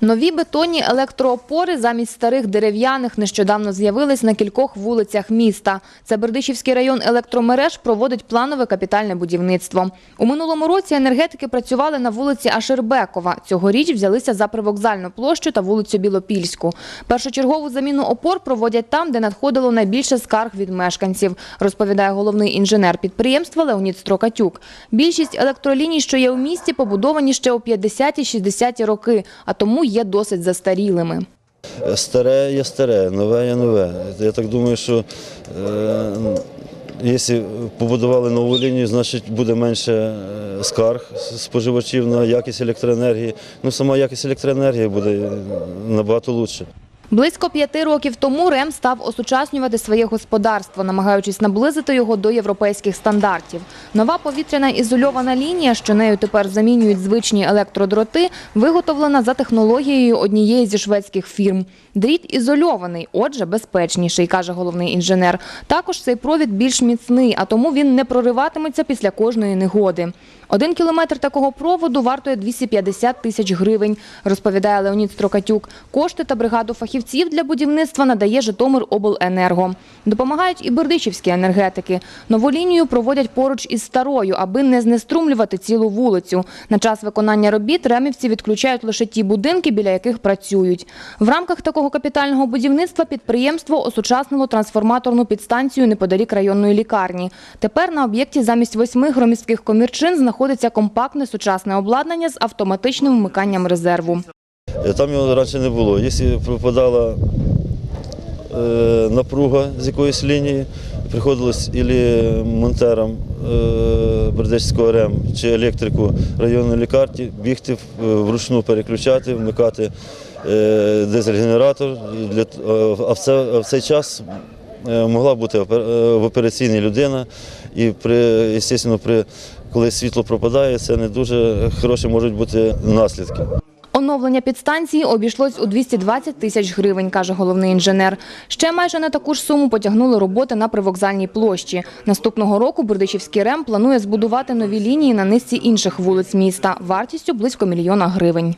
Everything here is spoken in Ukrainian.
Нові бетонні електроопори замість старих дерев'яних нещодавно з'явились на кількох вулицях міста. Це Бердичівський район електромереж проводить планове капітальне будівництво. У минулому році енергетики працювали на вулиці Ашербекова. Цьогоріч взялися за привокзальну площу та вулицю Білопільську. Першочергову заміну опор проводять там, де надходило найбільше скарг від мешканців, розповідає головний інженер підприємства Леонід Строкатюк. Більшість електроліній, що є у місті, побудовані ще у 50-60 роки, а тому є досить застарілими. Старе є старе, нове є нове. Я так думаю, що е, якщо побудували нову лінію, значить буде менше е, скарг споживачів на якість електроенергії. Ну, сама якість електроенергії буде набагато краще. Близько п'яти років тому РЕМ став осучаснювати своє господарство, намагаючись наблизити його до європейських стандартів. Нова повітряна ізольована лінія, що нею тепер замінюють звичні електродроти, виготовлена за технологією однієї зі шведських фірм. Дріт ізольований, отже, безпечніший, каже головний інженер. Також цей провід більш міцний, а тому він не прориватиметься після кожної негоди. Один кілометр такого проводу вартує 250 тисяч гривень, розповідає Леонід Строкатюк. Кошти та бригаду фахівців для будівництва надає Житомиробленерго. Допомагають і бердичівські енергетики. Нову лінію проводять поруч із старою, аби не знеструмлювати цілу вулицю. На час виконання робіт ремівці відключають лише ті будинки, біля яких працюють. В рамках такого капітального будівництва підприємство осучаснило трансформаторну підстанцію неподалік районної лікарні. Тепер на об'єкті замість восьми громістких комірчин знаходиться компактне сучасне обладнання з автоматичним вмиканням резерву. Е, Там його раніше не було. Якщо пропадала е, напруга з якоїсь лінії, приходилось ілі монтерам е, Бердичського РЕМ чи електрику районної лікарні бігти вручну переключати, вмикати дизель-генератор. А в, цей час могла бути в операційній людина, і звісно, коли світло пропадає, це не дуже хороші можуть бути наслідки. Оновлення підстанції обійшлось у 220 тисяч гривень, каже головний інженер. Ще майже на таку ж суму потягнули роботи на привокзальній площі. Наступного року Бердичівський РЕМ планує збудувати нові лінії на низці інших вулиць міста вартістю близько мільйона гривень.